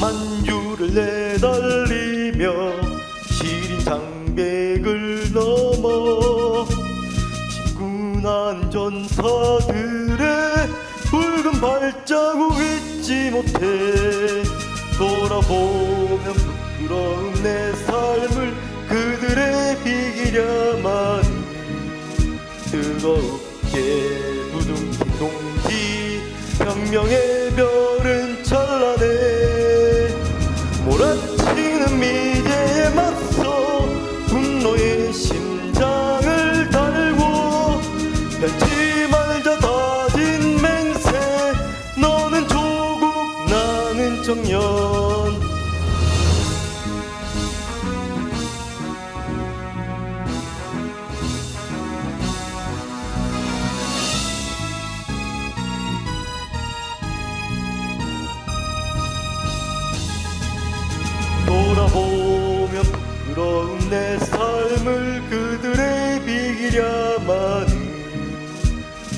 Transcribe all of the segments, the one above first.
만주를 내달리며 시린 장백을 넘어 진군한 전사들의 발자국 잊지 못해. 돌아보면 부끄러운 내 삶을 그들의 비기려만 뜨겁게 부둥킨 동지 혁명의 청년. 돌아보면 부끄러운 내 삶을 그들의 비기려만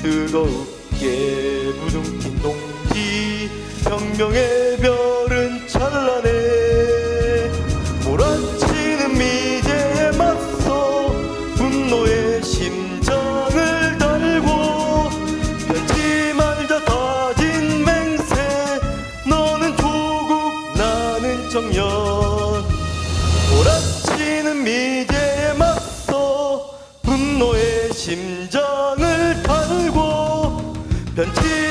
뜨겁게 부둥킨 동지 혁명의 별은 찬란해. 몰아치는 미제에 맞서 분노의 심장을 달고 변치 말자 다진 맹세. 너는 조국 나는 청년 몰아치는 미제에 맞서 분노의 심장을 달고 변치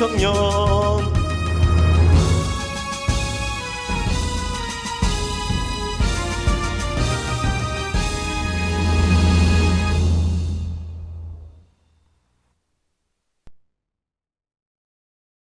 다진